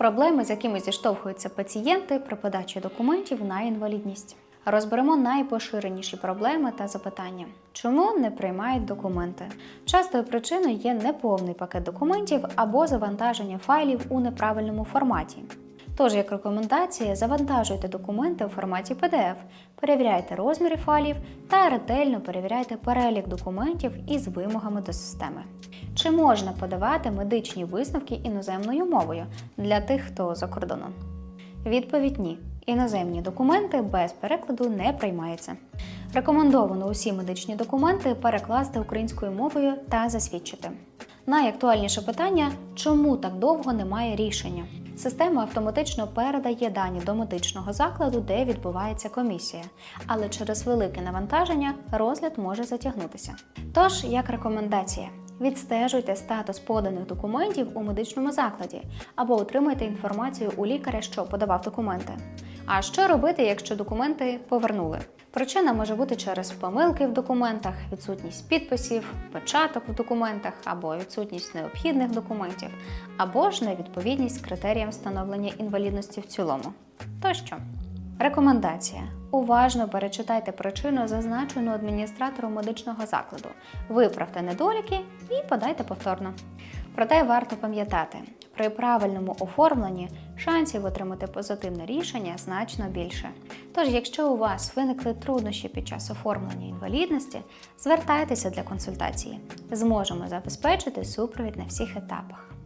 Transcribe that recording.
Проблеми, з якими зіштовхуються пацієнти при подачі документів на інвалідність. Розберемо найпоширеніші проблеми та запитання. Чому не приймають документи? Частою причиною є неповний пакет документів або завантаження файлів у неправильному форматі. Тож, як рекомендація, завантажуйте документи у форматі PDF, перевіряйте розміри файлів та ретельно перевіряйте перелік документів із вимогами до системи. Чи можна подавати медичні висновки іноземною мовою для тих, хто за кордоном? Відповідь ні. Іноземні документи без перекладу не приймаються. Рекомендовано усі медичні документи перекласти українською мовою та засвідчити. Найактуальніше питання чому так довго немає рішення? Система автоматично передає дані до медичного закладу, де відбувається комісія, але через велике навантаження розгляд може затягнутися. Тож, як рекомендація, відстежуйте статус поданих документів у медичному закладі або отримайте інформацію у лікаря, що подавав документи. А що робити, якщо документи повернули? Причина може бути через помилки в документах, відсутність підписів, початок в документах або відсутність необхідних документів, або ж невідповідність критеріям встановлення інвалідності в цілому. Тощо. Рекомендація. Уважно перечитайте причину, зазначену адміністратором медичного закладу, виправте недоліки і подайте повторно. Проте варто пам'ятати, при правильному оформленні шансів отримати позитивне рішення значно більше. Тож, якщо у вас виникли труднощі під час оформлення інвалідності, звертайтеся для консультації. Зможемо забезпечити супровід на всіх етапах.